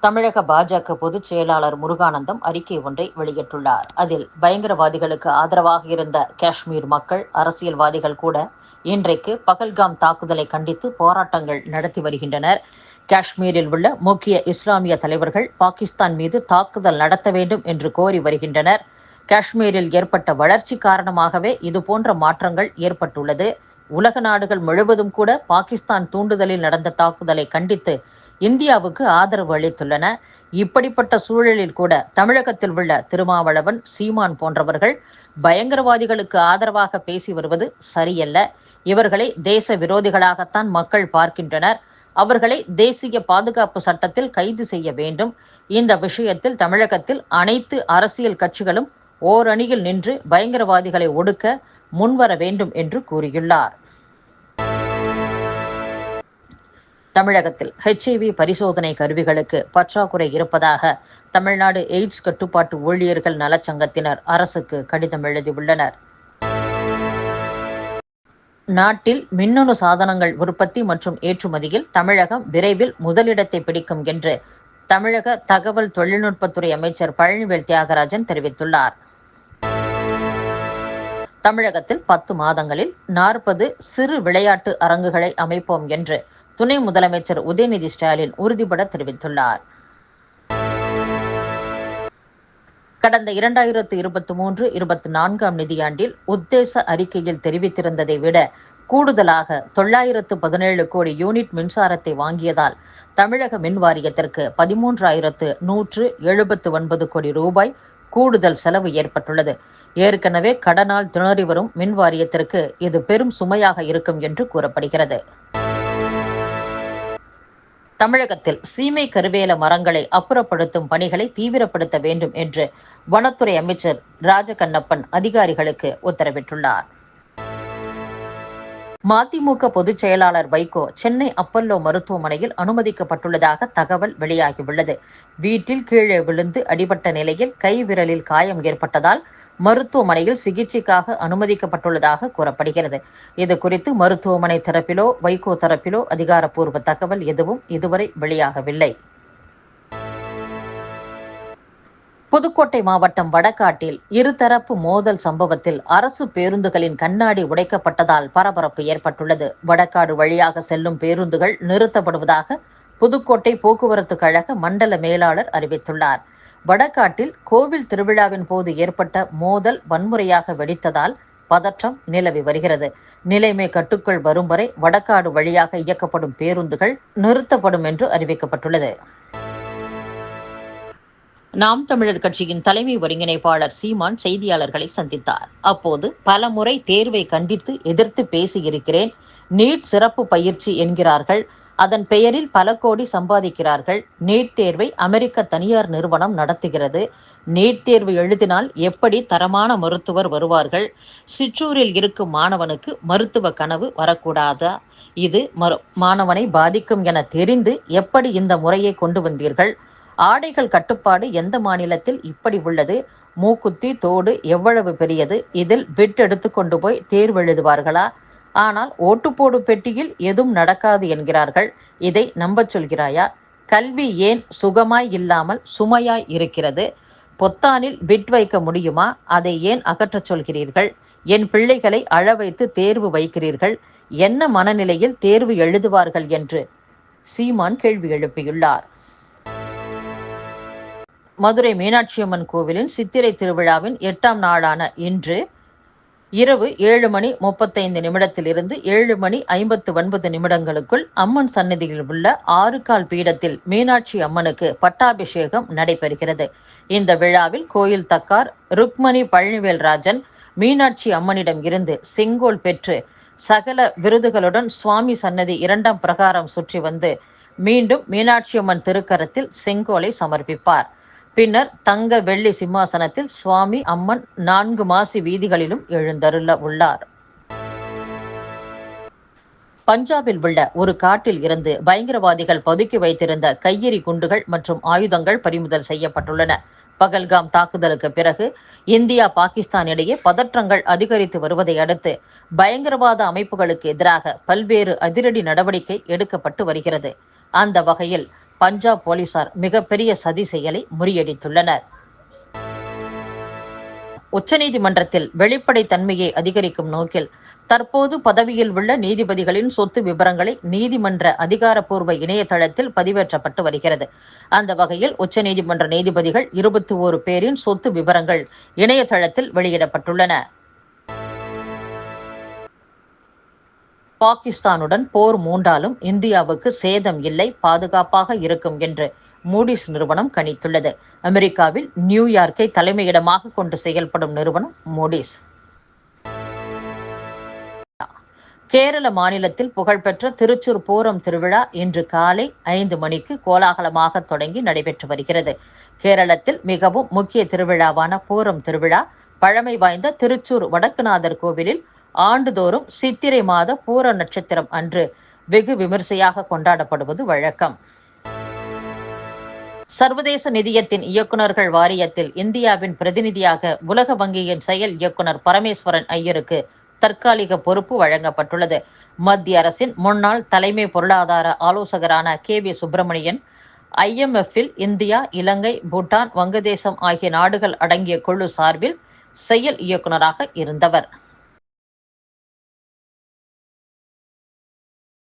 தமிழக பாஜக பொதுச் செயலாளர் முருகானந்தம் அறிக்கை ஒன்றை வெளியிட்டுள்ளார். அதில் பயங்கரவாதிகளுக்கு ஆதரவாக இருந்த காஷ்மீர் மக்கள் அரசியல்வாதிகள் கூட இன்றைக்கு பகல்காம் தாக்குதலை கண்டித்து போராட்டங்கள் நடத்தி வருகின்றனர். காஷ்மீரில் உள்ள முக்கிய இஸ்லாமிய தலைவர்கள் பாகிஸ்தான் மீது தாக்குதல் நடத்த வேண்டும் என்று கோரி வருகின்றனர். காஷ்மீரில் ஏற்பட்ட வளர்ச்சி காரணமாகவே இதுபோன்ற மாற்றங்கள் ஏற்பட்டுள்ளது. உலக நாடுகள் முழுவதும் கூட பாகிஸ்தான் தூண்டுதலில் நடந்த தாக்குதலை கண்டித்து இந்தியாவுக்கு ஆதரவு அளித்துள்ளன. இப்படிப்பட்ட சூழலில் கூட தமிழகத்தில் உள்ள திருமாவளவன் சீமான் போன்றவர்கள் பயங்கரவாதிகளுக்கு ஆதரவாக பேசி வருவது சரியல்ல. இவர்களை தேச விரோதிகளாகத்தான் மக்கள் பார்க்கின்றனர். அவர்களை தேசிய பாதுகாப்பு சட்டத்தில் கைது செய்ய வேண்டும். இந்த விஷயத்தில் தமிழகத்தில் அனைத்து அரசியல் கட்சிகளும் ஓரணியில் நின்று பயங்கரவாதிகளை ஒடுக்க முன்வர வேண்டும் என்று கூறியுள்ளார். தமிழகத்தில் ஹெச்ஐவி பரிசோதனை கருவிகளுக்கு பற்றாக்குறை இருப்பதாக தமிழ்நாடு எய்ட்ஸ் கட்டுப்பாட்டு ஊழியர்கள் நலச்சங்கத்தினர் அரசுக்கு கடிதம் எழுதியுள்ளனர். நாட்டில் மின்னணு சாதனங்கள் உற்பத்தி மற்றும் ஏற்றுமதியில் தமிழகம் விரைவில் முதலிடத்தை பிடிக்கும் என்று தமிழக தகவல் தொழில்நுட்பத்துறை அமைச்சர் பழனிவேல் தியாகராஜன் தெரிவித்துள்ளார். தமிழகத்தில் பத்து மாதங்களில் நாற்பது சிறு விளையாட்டு அரங்குகளை அமைப்போம் என்று துணை முதலமைச்சர் உதயநிதி ஸ்டாலின் உறுதிபட தெரிவித்துள்ளார். கடந்த இரண்டாயிரத்து இருபத்தி மூன்று இருபத்தி நான்காம் நிதியாண்டில் உத்தேச அறிக்கையில் தெரிவித்திருந்ததை விட கூடுதலாக தொள்ளாயிரத்து பதினேழு கோடி யூனிட் மின்சாரத்தை வாங்கியதால் தமிழக மின் வாரியத்திற்கு பதிமூன்றாயிரத்து நூற்று எழுபத்து ஒன்பது கோடி ரூபாய் கூடுதல் செலவு ஏற்பட்டுள்ளது. ஏற்கனவே கடனால் திணறி வரும் மின் வாரியத்திற்கு இது பெரும் சுமையாக இருக்கும் என்று கூறப்படுகிறது. தமிழகத்தில் சீமை கருவேல மரங்களை அப்புறப்படுத்தும் பணிகளை தீவிரப்படுத்த வேண்டும் என்று வனத்துறை அமைச்சர் ராஜகண்ணப்பன் அதிகாரிகளுக்கு உத்தரவிட்டுள்ளார். மதிமுக பொதுச் செயலாளர் வைகோ சென்னை அப்பல்லோ மருத்துவமனையில் அனுமதிக்கப்பட்டுள்ளதாக தகவல் வெளியாகியுள்ளது. வீட்டில் கீழே விழுந்து அடிபட்ட நிலையில் கை விரலில் காயம் ஏற்பட்டதால் மருத்துவமனையில் சிகிச்சைக்காக அனுமதிக்கப்பட்டுள்ளதாக கூறப்படுகிறது. இது குறித்து மருத்துவமனை தரப்பிலோ வைகோ தரப்பிலோ அதிகாரப்பூர்வ தகவல் எதுவும் இதுவரை வெளியாகவில்லை. புதுக்கோட்டை மாவட்டம் வடகாட்டில் இருதரப்பு மோதல் சம்பவத்தில் அரசு பேருந்துகளின் கண்ணாடி உடைக்கப்பட்டதால் பரபரப்பு ஏற்பட்டுள்ளது. வடக்காடு வழியாக செல்லும் பேருந்துகள் நிறுத்தப்படுவதாக புதுக்கோட்டை போக்குவரத்து கழக மண்டல மேலாளர் அறிவித்துள்ளார். வடகாட்டில் கோவில் திருவிழாவின் போது ஏற்பட்ட மோதல் வன்முறையாக வெடித்ததால் பதற்றம் நிலவி வருகிறது. நிலைமை கட்டுக்குள் வரும் வரை வடக்காடு வழியாக இயக்கப்படும் பேருந்துகள் நிறுத்தப்படும் என்று அறிவிக்கப்பட்டுள்ளது. நாம் தமிழர் கட்சியின் தலைமை ஒருங்கிணைப்பாளர் சீமான் செய்தியாளர்களை சந்தித்தார். அப்போது பல முறை தேர்வை கண்டித்து எதிர்த்து பேசியிருக்கிறேன். நீட் சிறப்பு பயிற்சி என்கிறார்கள். அதன் பெயரில் பல கோடி சம்பாதிக்கிறார்கள். நீட் தேர்வை அமெரிக்க தனியார் நிறுவனம் நடத்துகிறது. நீட் தேர்வு எழுதினால் எப்படி தரமான மருத்துவர் வருவார்கள்? சிற்றூரில் இருக்கும் மாணவனுக்கு மருத்துவ கனவு வரக்கூடாதா? இது மரு மாணவனை பாதிக்கும் என தெரிந்து எப்படி இந்த முறையை கொண்டு வந்தீர்கள்? ஆடைகள் கட்டுப்பாடு எந்த மாநிலத்தில் இப்படி உள்ளது? மூக்குத்தி தோடு எவ்வளவு பெரியது? இதில் பிட் எடுத்து கொண்டு போய் தேர்வு எழுதுவார்களா? ஆனால் ஓட்டு பெட்டியில் எதுவும் நடக்காது என்கிறார்கள். இதை நம்பச் சொல்கிறாயா? கல்வி ஏன் சுகமாய் இல்லாமல் சுமையாய் இருக்கிறது? பொத்தானில் பிட் வைக்க முடியுமா? அதை ஏன் அகற்றச் சொல்கிறீர்கள்? என் பிள்ளைகளை அழ வைத்து தேர்வு வைக்கிறீர்கள். என்ன மனநிலையில் தேர்வு எழுதுவார்கள் என்று சீமான் கேள்வி எழுப்பியுள்ளார். மதுரை மீனாட்சியம்மன் கோவிலின் சித்திரை திருவிழாவின் எட்டாம் நாளான இன்று இரவு ஏழு மணி முப்பத்தைந்து நிமிடத்திலிருந்து ஏழு மணி ஐம்பத்து ஒன்பது நிமிடங்களுக்குள் அம்மன் சன்னதியில் உள்ள ஆறு கால் பீடத்தில் மீனாட்சி அம்மனுக்கு பட்டாபிஷேகம் நடைபெறுகிறது. இந்த விழாவில் கோயில் தக்கார் ருக்மணி பழனிவேல்ராஜன் மீனாட்சி அம்மனிடம் இருந்து செங்கோல் பெற்று சகல விருதுகளுடன் சுவாமி சன்னதி இரண்டாம் பிரகாரம் சுற்றி வந்து மீண்டும் மீனாட்சி அம்மன் திருக்கரத்தில் செங்கோலை சமர்ப்பிப்பார். பின்னர் தங்க வெள்ளி சிம்மாசனத்தில் சுவாமி அம்மன் நான்கு மாசி வீதிகளிலும் எழுந்தருள உள்ளார். பஞ்சாபில் உள்ள ஒரு காட்டில் இருந்து பயங்கரவாதிகள் பதுக்கி வைத்திருந்த கையெறி குண்டுகள் மற்றும் ஆயுதங்கள் பறிமுதல் செய்யப்பட்டுள்ளன. பகல்காம் தாக்குதலுக்கு பிறகு இந்தியா பாகிஸ்தான் இடையே பதற்றங்கள் அதிகரித்து வருவதை அடுத்து பயங்கரவாத அமைப்புகளுக்கு எதிராக பல்வேறு அதிரடி நடவடிக்கை எடுக்கப்பட்டு வருகிறது. அந்த வகையில் பஞ்சாப் போலீசார் மிகப்பெரிய சதி செயலை முறியடித்துள்ளனர். உச்சநீதிமன்றத்தில் வெளிப்படைத்தன்மையை அதிகரிக்கும் நோக்கில் தற்போது பதவியில் உள்ள நீதிபதிகளின் சொத்து விவரங்களை நீதிமன்ற அதிகாரப்பூர்வ இணையதளத்தில் பதிவேற்றப்பட்டு வருகிறது. அந்த வகையில் உச்சநீதிமன்ற நீதிபதிகள் இருபத்தி ஓரு பேரின் சொத்து விவரங்கள் இணையதளத்தில் வெளியிடப்பட்டுள்ளன. பாகிஸ்தானுடன் போர் மூண்டாலும் இந்தியாவுக்கு சேதம் இல்லை பாதுகாப்பாக இருக்கும் என்று மூடிஸ் நிறுவனம் கணித்துள்ளது. அமெரிக்காவில் நியூயார்க்கை தலைமையிடமாக கொண்டு செயல்படும் நிறுவனம் மூடிஸ். கேரள மாநிலத்தில் புகழ்பெற்ற திருச்சூர் பூரம் திருவிழா இன்று காலை ஐந்து மணிக்கு கோலாகலமாக தொடங்கி நடைபெற்று வருகிறது. கேரளத்தில் மிகவும் முக்கிய திருவிழாவான பூரம் திருவிழா பழமை வாய்ந்த திருச்சூர் வடக்குநாதர் கோவிலில் ஆண்டுதோறும் சித்திரை மாத பூர நட்சத்திரம் அன்று வெகு விமர்சையாக கொண்டாடப்படுவது வழக்கம். சர்வதேச நிதியத்தின் இயக்குநர்கள் வாரியத்தில் இந்தியாவின் பிரதிநிதியாக உலக வங்கியின் செயல் இயக்குனர் பரமேஸ்வரன் ஐயருக்கு தற்காலிக பொறுப்பு வழங்கப்பட்டுள்ளது. மத்திய அரசின் முன்னாள் தலைமை பொருளாதார ஆலோசகரான கே வி சுப்பிரமணியன் ஐஎம்எஃப்பில் இந்தியா இலங்கை பூட்டான் வங்கதேசம் ஆகிய நாடுகள் அடங்கிய குழு சார்பில் செயல் இயக்குநராக இருந்தவர்.